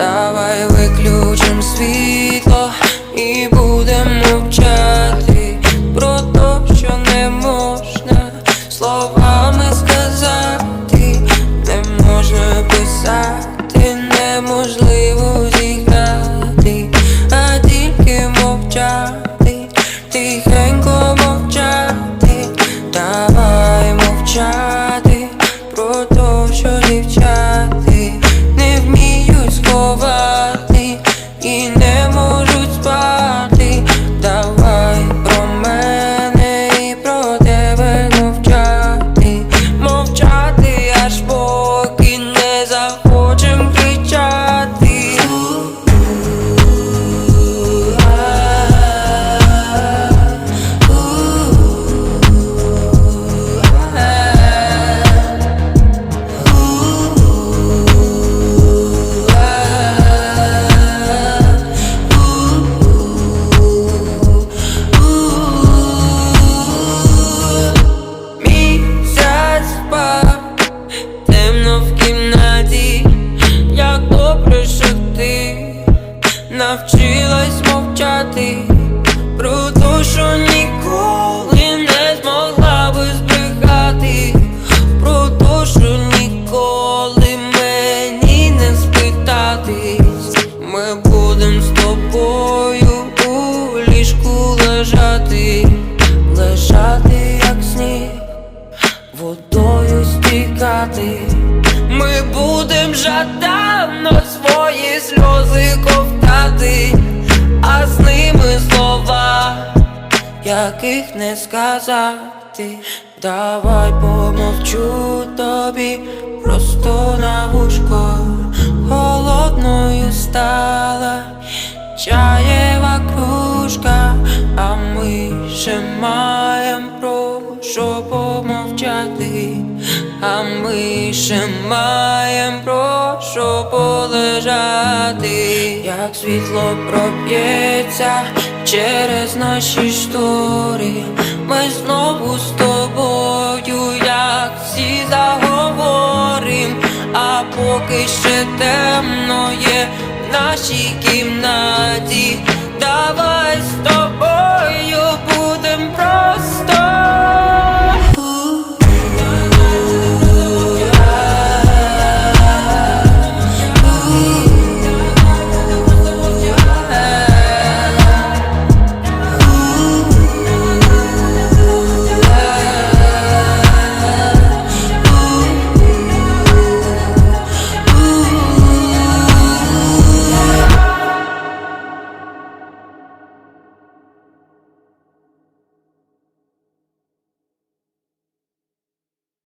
Давай виключим світло і будемо мовчати про то, що не можна словами сказати, не можна писати неможливо. Навчилась мовчати про те, що ніколи не змогла би збрехати, про те, що ніколи мені не спитатись. Ми будем з тобою у ліжку лежати, лежати як сніг водою стікати. Ми будем жадано свої сльози ковтати, а з ними слова, яких не сказати. Давай помовчу тобі просто на вушко, холодною стала чаєва кружка, а ми ще маєм про що помовчати, а ми ще маєм про що полежати, як світло проб'ється через наші штори, ми знову з тобою, як всі заговорим, а поки ще темно є в нашій кімнаті,